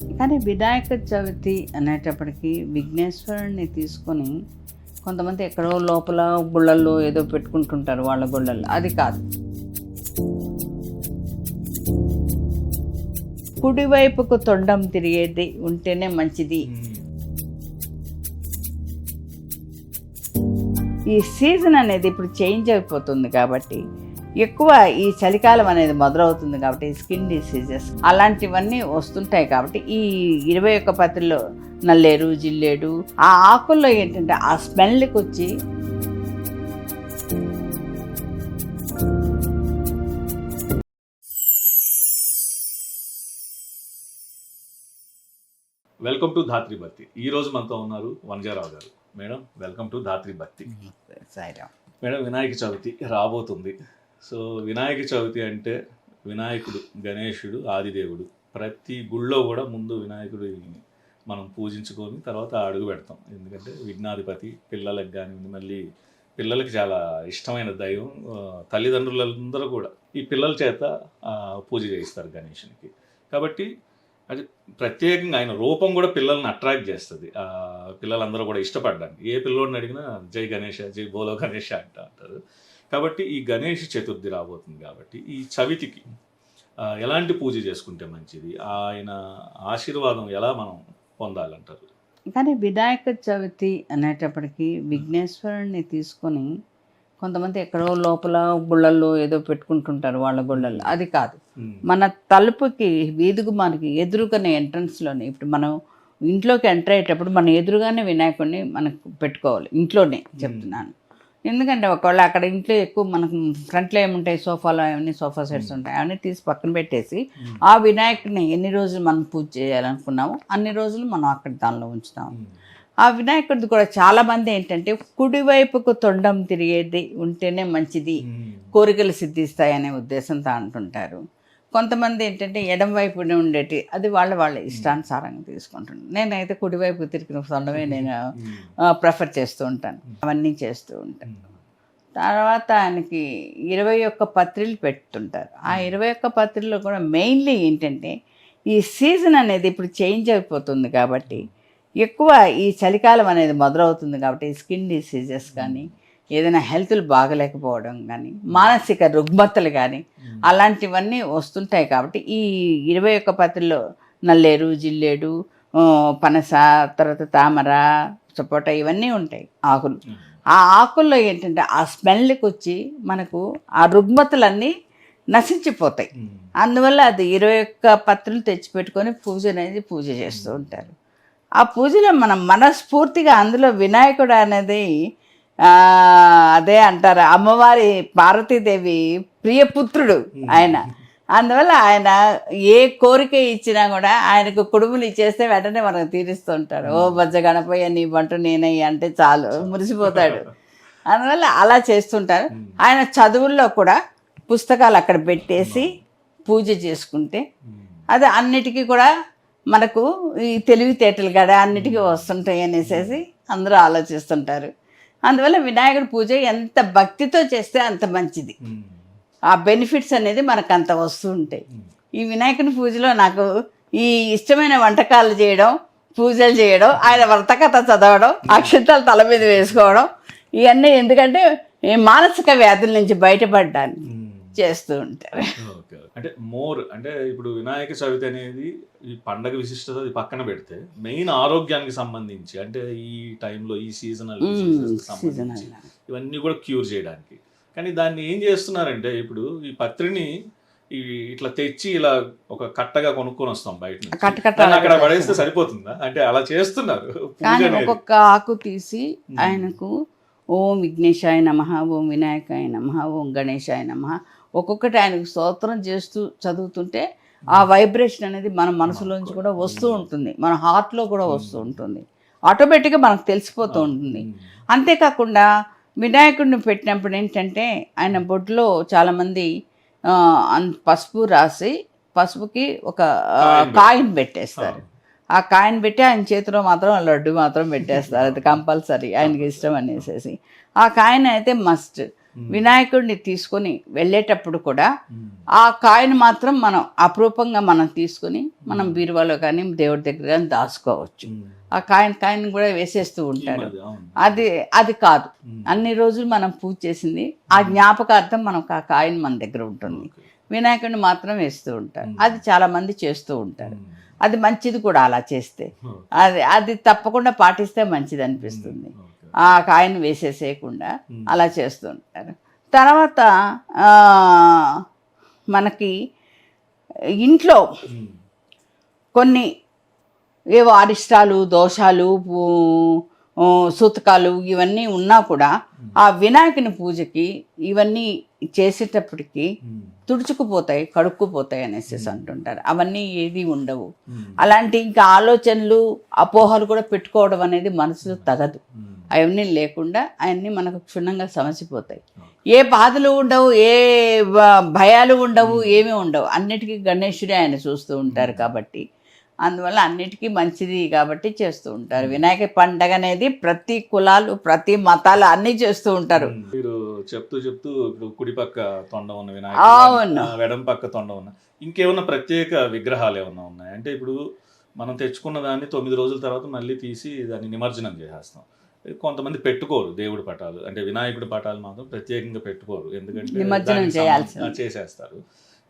కానీ వినాయక చవితి అనేటప్పటికి విఘ్నేశ్వరుణ్ణి తీసుకొని కొంతమంది ఎక్కడో లోపల గుళ్ళల్లో ఏదో పెట్టుకుంటుంటారు వాళ్ళ గుళ్ళల్లో. అది కాదు. కుడివైపుకు తొండం తిరిగేది ఉంటేనే మంచిది. ఈ సీజన్ అనేది ఇప్పుడు చేంజ్ అయిపోతుంది కాబట్టి ఎక్కువ ఈ చలికాలం అనేది మొదలవుతుంది కాబట్టి స్కిన్ డిసీజెస్ అలాంటివన్నీ వస్తుంటాయి కాబట్టి ఈ ఇరవై ఒక్క పత్రిలో నల్లేరు జిల్లేడు ఆ ఆకుల్లో ఏంటంటే ఆ స్మెల్కి వచ్చి వెల్కమ్ టు ధాత్రి భక్తి ఈ రోజు మనతో ఉన్నారు వనజారావు గారు. మేడం వెల్కమ్ టు ధాత్రి భక్తి సాయిరామ్ మేడం వినాయక చవితి రాబోతుంది. సో వినాయక చవితి అంటే వినాయకుడు గణేశుడు ఆదిదేవుడు. ప్రతి గుళ్ళో కూడా ముందు వినాయకుడు మనం పూజించుకొని తర్వాత అడుగు పెడతాం. ఎందుకంటే విఘ్నాధిపతి పిల్లలకు కానివ్వండి మళ్ళీ పిల్లలకి చాలా ఇష్టమైన దైవం తల్లిదండ్రులందరూ కూడా ఈ పిల్లల చేత పూజ చేయిస్తారు గణేషునికి. కాబట్టి అది ప్రత్యేకంగా ఆయన రూపం కూడా పిల్లల్ని అట్రాక్ట్ చేస్తుంది. పిల్లలందరూ కూడా ఇష్టపడడానికి. ఏ పిల్లోడిని అడిగినా జై గణేష జై బోలో గణేష అంట అంటారు. కాబట్టి ఈ గణేష్ చతుర్థి రాబోతుంది కాబట్టి ఈ చవితికి ఎలాంటి పూజ చేసుకుంటే మంచిది? ఆయన ఆశీర్వాదం ఎలా మనం పొందాలంటారు? కానీ వినాయక చవితి అనేటప్పటికి విఘ్నేశ్వరుణ్ణి తీసుకొని కొంతమంది ఎక్కడో లోపల గుళ్ళల్లో ఏదో పెట్టుకుంటుంటారు వాళ్ళ గుళ్ళల్లో. అది కాదు. మన తలుపుకి వీధికి మనకి ఎదురుగానే ఎంట్రన్స్లోనే ఇప్పుడు మనం ఇంట్లోకి ఎంటర్ అయ్యేటప్పుడు మన ఎదురుగానే వినాయకుడిని మనకు పెట్టుకోవాలి. ఇంట్లోనే చెప్తున్నాను. ఎందుకంటే ఒకవేళ అక్కడ ఇంట్లో ఎక్కువ మనకు ఫ్రంట్లో ఏముంటాయి? సోఫాలో అవన్నీ సోఫా సెట్స్ ఉంటాయి. అవన్నీ తీసి పక్కన పెట్టేసి ఆ వినాయకుడిని ఎన్ని రోజులు మనం పూజ చేయాలనుకున్నామో అన్ని రోజులు మనం అక్కడ దానిలో ఉంచుతాము ఉమ్, ఆ వినాయకుడిది కూడా చాలా మంది ఏంటంటే కుడివైపుకు తొండం తిరిగేది ఉంటేనే మంచిది. కోరికలు సిద్ధిస్తాయనే ఉద్దేశంతో అంటుంటారు. కొంతమంది ఏంటంటే ఎడం వైపునే ఉండేటి అది వాళ్ళ వాళ్ళ ఇష్టానుసారంగా తీసుకుంటున్నారు నేనైతే కుడివైపు తిరిగిన తొండమే నేను ప్రిఫర్ చేస్తూ ఉంటాను. అవన్నీ చేస్తూ ఉంటాను. ఉమ్, తర్వాత ఆయనకి ఇరవై ఒక్క పత్రిలు పెడుతుంటారు ఆ ఇరవై ఒక్క పత్రిలో కూడా మెయిన్లీ ఏంటంటే ఈ సీజన్ అనేది ఇప్పుడు చేంజ్ అయిపోతుంది కాబట్టి ఎక్కువ ఈ చలికాలం అనేది మొదలవుతుంది కాబట్టి స్కిన్ డిసీజెస్ కానీ ఏదైనా హెల్త్లు బాగలేకపోవడం కానీ మానసిక రుగ్మతలు కానీ అలాంటివన్నీ వస్తుంటాయి కాబట్టి ఈ ఇరవై ఒక్క పత్రిలో నల్లేరు జిల్లేడు పనస తర్వాత తామర సపోటా ఇవన్నీ ఉంటాయి ఆకులు. ఆ ఆకుల్లో ఏంటంటే ఆ స్మెల్కి వచ్చి మనకు ఆ రుగ్మతలన్నీ నశించిపోతాయి. అందువల్ల అది ఇరవై ఒక్క పత్రులు తెచ్చిపెట్టుకొని పూజ అనేది పూజ చేస్తూ ఉంటారు. ఆ పూజలో మనం మనస్ఫూర్తిగా అందులో వినాయకుడు అనేది అదే అంటారు. అమ్మవారి పార్వతీదేవి ప్రియపుత్రుడు ఆయన. అందువల్ల ఆయన ఏ కోరిక ఇచ్చినా కూడా ఆయనకు కుడుములు ఇచ్చేస్తే వెంటనే మనకు తీరుస్తూ ఉంటాడు ఓ బజ్జ గణపయ్య నీ బంటు నేనయ్య అంటే చాలు మురిసిపోతాడు. అందువల్ల అలా చేస్తుంటారు. ఆయన చదువుల్లో కూడా పుస్తకాలు అక్కడ పెట్టేసి పూజ చేసుకుంటే అది అన్నిటికీ కూడా మనకు ఈ తెలివితేటలు కదా అన్నిటికీ వస్తుంటాయి అనేసి అందరూ ఆలోచిస్తుంటారు. అందువల్ల వినాయకుడి పూజ ఎంత భక్తితో చేస్తే అంత మంచిది. ఆ బెనిఫిట్స్ అనేది మనకు అంత వస్తూ ఉంటాయి. ఈ వినాయకుని పూజలో నాకు ఈ ఇష్టమైన వంటకాలు చేయడం పూజలు చేయడం ఆయన వ్రతకథ చదవడం అక్షంతాలు తల మీద వేసుకోవడం ఇవన్నీ ఎందుకంటే ఈ మానసిక వ్యాధుల నుంచి బయటపడ్డాను. చేస్తూ ఉంటారు. ఓకే అంటే మోర్ అంటే ఇప్పుడు వినాయక చవితి అనేది ఈ పండగ విశిష్టత అది పక్కన పెడితే మెయిన్ ఆరోగ్యానికి సంబంధించి అంటే ఈ టైంలో ఈ సీజనల్ ఇవన్నీ కూడా క్యూర్ చేయడానికి. కానీ దాన్ని ఏం చేస్తున్నారంటే ఇప్పుడు ఈ పత్రిని ఇట్లా తెచ్చి ఇలా ఒక కట్టగా కొనుక్కొని వస్తాం బయట అక్కడ పడేస్తే సరిపోతుందా? అంటే అలా చేస్తున్నారు. కానీ. ఒక్కొక్క ఆకు తీసి ఆయనకు ఓం విఘ్నేశాయ నమ ఓం వినాయకాయ నమ ఓం గణేశాయ నమ ఒక్కొక్కటి ఆయనకు స్తోత్రం చేస్తూ చదువుతుంటే ఆ వైబ్రేషన్ అనేది మన మనసులోంచి కూడా వస్తూ ఉంటుంది. మన హార్ట్లో కూడా వస్తూ ఉంటుంది. ఆటోమేటిక్గా మనకు తెలిసిపోతూ ఉంటుంది. అంతేకాకుండా వినాయకుడిని పెట్టినప్పుడు ఏంటంటే ఆయన బొడ్లో చాలామంది పసుపు రాసి పసుపుకి ఒక కాయిన్ పెట్టేస్తారు. ఆ కాయిన్ పెట్టి ఆయన చేతిలో మాత్రం ఆ లడ్డు మాత్రం పెట్టేస్తారు. అది కంపల్సరీ ఆయనకి ఇష్టం అనేసి ఆ కాయిన్ అయితే మస్ట్ వినాయకుడిని తీసుకొని వెళ్ళేటప్పుడు కూడా ఉమ్. ఆ కాయను మాత్రం మనం అపురూపంగా మనం తీసుకుని మనం బీరువాలో కానీ దేవుడి దగ్గర కానీ దాచుకోవచ్చు. ఆ కాయన్ కాయన్ కూడా వేసేస్తూ ఉంటారు. అది అది కాదు. అన్ని రోజులు మనం పూజ చేసింది ఆ జ్ఞాపకార్థం మనకు ఆ కాయన్ మన దగ్గర ఉంటుంది. వినాయకుడిని మాత్రం వేస్తూ ఉంటారు అది చాలా మంది చేస్తూ ఉంటారు. అది మంచిది కూడా అలా చేస్తే. అది అది తప్పకుండా పాటిస్తే మంచిది అనిపిస్తుంది. ఆ కాయను వేసేసేయకుండా. అలా చేస్తూ ఉంటారు తర్వాత మనకి ఇంట్లో. కొన్ని ఏవో అరిష్టాలు దోషాలు సూతకాలు ఇవన్నీ ఉన్నా కూడా ఆ వినాయకుని పూజకి ఇవన్నీ చేసేటప్పటికి. తుడుచుకుపోతాయి కడుక్కుపోతాయి అనేసి అంటుంటారు. అవన్నీ ఏది ఉండవు. అలాంటి ఇంకా ఆలోచనలు అపోహలు కూడా పెట్టుకోవడం అనేది మనసులో తగదు. అవన్నీ లేకుండా అవన్నీ మనకు క్షుణ్ణంగా సమసిపోతాయి. ఏ బాధలు ఉండవు ఏ భయాలు ఉండవు ఏమీ ఉండవు. అన్నిటికీ గణేశుడే ఆయన చూస్తూ ఉంటారు కాబట్టి అందువల్ల అన్నిటికీ మంచిది కాబట్టి చేస్తూ ఉంటారు. వినాయక పండగ అనేది ప్రతి కులాలు ప్రతి మతాలు అన్నీ చేస్తూ ఉంటారు. మీరు చెప్తూ చెప్తూ ఇప్పుడు కుడి పక్క తొండ ఉన్న ఆ, ఎడం పక్క తొండ ఉన్న ఇంకేమన్నా ప్రత్యేక విగ్రహాలు ఏమన్నా ఉన్నాయి? అంటే ఇప్పుడు మనం తెచ్చుకున్న దాన్ని తొమ్మిది రోజుల తర్వాత మళ్ళీ తీసి దాన్ని నిమజ్జనం చేసేస్తాం. కొంతమంది పెట్టుకోరు దేవుడి పటాలు. అంటే వినాయకుడి పటాలు మాత్రం ప్రత్యేకంగా పెట్టుకోరు. ఎందుకంటే చేసేస్తారు.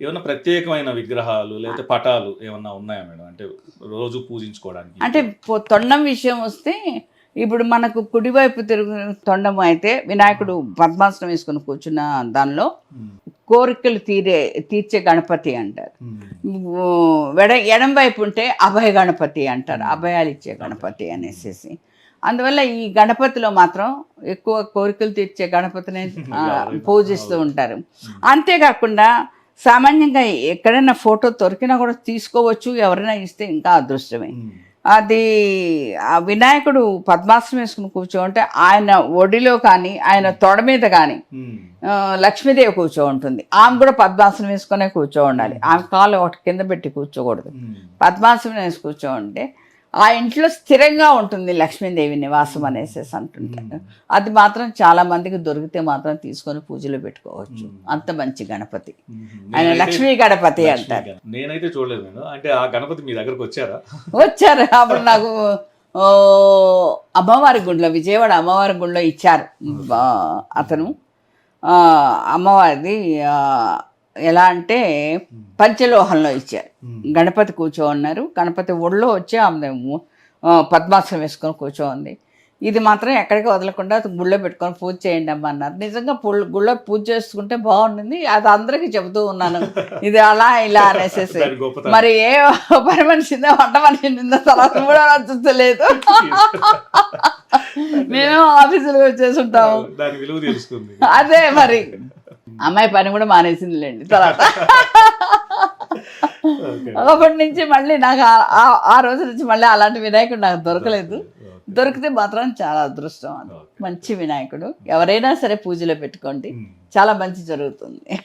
ఏమన్నా ప్రత్యేకమైన విగ్రహాలు లేకపోతే పటాలు ఏమన్నా ఉన్నాయా మేడం? అంటే రోజు పూజించుకోవడానికి. అంటే తొండం విషయం వస్తే ఇప్పుడు మనకు కుడివైపు తిరుగు తొండం అయితే వినాయకుడు పద్మాసనం వేసుకుని కూర్చున్న దానిలో. కోరికలు తీరే తీర్చే గణపతి అంటారు. వెడ ఎడం వైపు ఉంటే అభయ గణపతి అంటారు అభయాలు ఇచ్చే గణపతి అనేసి అందువల్ల ఈ గణపతిలో మాత్రం ఎక్కువ కోరికలు తీర్చే గణపతిని పూజిస్తూ ఉంటారు. అంతేకాకుండా సామాన్యంగా ఎక్కడైనా ఫోటో దొరికినా కూడా తీసుకోవచ్చు ఎవరైనా ఇస్తే ఇంకా అదృష్టమే. అది ఆ వినాయకుడు పద్మాసనం వేసుకుని కూర్చోంటే ఆయన ఒడిలో కానీ ఆయన తొడ మీద కానీ లక్ష్మీదేవి కూర్చో ఉంటుంది ఆమె కూడా పద్మాసనం వేసుకునే కూర్చో ఉండాలి ఆమె కాలు ఒకటి కింద పెట్టి కూర్చోకూడదు. పద్మాసనం వేసి కూర్చో ఉంటే ఆ ఇంట్లో స్థిరంగా ఉంటుంది లక్ష్మీదేవి నివాసం అనేసి అంటుంటారు. అది మాత్రం చాలా మందికి దొరికితే మాత్రం తీసుకొని పూజలో పెట్టుకోవచ్చు. అంత మంచి గణపతి. ఆయన లక్ష్మీ గణపతి అంటారు. నేనైతే చూడలేదు అంటే ఆ గణపతి మీ దగ్గరకు వచ్చారా? వచ్చారు. అప్పుడు నాకు అమ్మవారి గుడిలో విజయవాడ అమ్మవారి గుడిలో ఇచ్చారు. అతను. అమ్మవారిది ఎలా అంటే పంచలోహంలో ఇచ్చారు. గణపతి కూర్చో ఉన్నారు గణపతి ఒళ్ళో వచ్చి ఆమె పద్మాసనం వేసుకొని కూర్చో ఉంది ఇది మాత్రం ఎక్కడికి వదలకుండా గుళ్ళో పెట్టుకొని పూజ చేయండి అమ్మ అన్నారు. నిజంగా గుళ్ళో పూజ చేసుకుంటే బాగుంటుంది. అది అందరికీ చెబుతూ ఉన్నాను. ఇది అలా ఇలా అనేసేసి. మరి ఏ పని మనిషిందో వంట మనిషిందో తర్వాత కూడా చూస్తలేదు మేము ఆఫీసులో వచ్చేసి ఉంటాము. అదే మరి. అమ్మాయి పని కూడా మానేసిందిలేండి తర్వాత. ఓకే. అప్పటి నుంచి మళ్ళీ నాకు ఆ- రోజు నుంచి మళ్ళీ అలాంటి వినాయకుడు నాకు దొరకలేదు. దొరికితే మాత్రం చాలా అదృష్టం అది. మంచి వినాయకుడు. ఎవరైనా సరే పూజలో పెట్టుకోండి. ఉమ్. చాలా మంచి జరుగుతుంది.